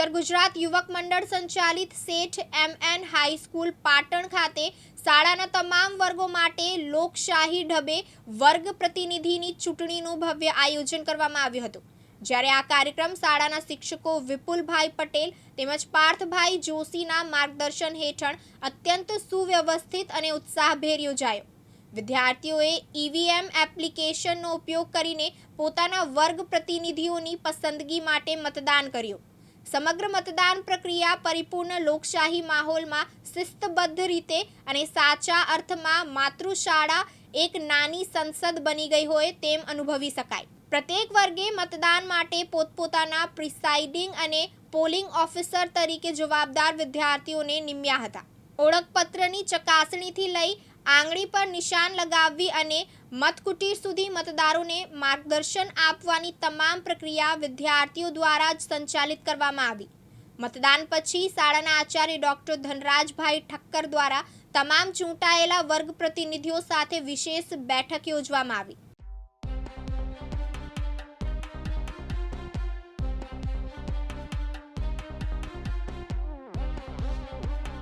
ઉત્તર ગુજરાત યુવક મંડળ સંચાલિત શેઠ એમ એન હાઈસ્કૂલ પાટણ ખાતે શાળાના તમામ વર્ગો માટે લોકશાહી ઢબે વર્ગ પ્રતિનિધિની ચૂંટણીનું ભવ્ય આયોજન કરવામાં આવ્યું હતું. જ્યારે આ કાર્યક્રમ શાળાના શિક્ષકો વિપુલભાઈ પટેલ તેમજ પાર્થભાઈ જોશીના માર્ગદર્શન હેઠળ અત્યંત સુવ્યવસ્થિત અને ઉત્સાહભેર યોજાયો. વિદ્યાર્થીઓએ ઈવીએમ એપ્લિકેશનનો ઉપયોગ કરીને પોતાના વર્ગ પ્રતિનિધિઓની પસંદગી માટે મતદાન કર્યું. સમગ્ર મતદાન પ્રક્રિયા પરિપૂર્ણ લોકશાહી માહોલમાં શિસ્તબદ્ધ રીતે અને સાચા અર્થમાં માતૃશાળા એક નાની સંસદ બની ગઈ હોય તેમ અનુભવી શકાય. પ્રત્યેક વર્ગે મતદાન માટે પોતપોતાના પ્રિસાઇડિંગ અને પોલિંગ ઓફિસર તરીકે જવાબદાર વિદ્યાર્થીઓને નિમ્યા હતા. ઓળખપત્રની ચકાસણીથી લઈ આંગળી પર નિશાન લગાવવી અને મતકુટીર સુધી મતદારોને માર્ગદર્શન આપવાની તમામ પ્રક્રિયા વિદ્યાર્થીઓ દ્વારા જ સંચાલિત કરવામાં આવી. મતદાન પછી શાળાના આચાર્ય ડોક્ટર ધનરાજભાઈ ઠક્કર દ્વારા તમામ ચૂંટાયેલા વર્ગ પ્રતિનિધિઓ સાથે વિશેષ બેઠક યોજવામાં આવી.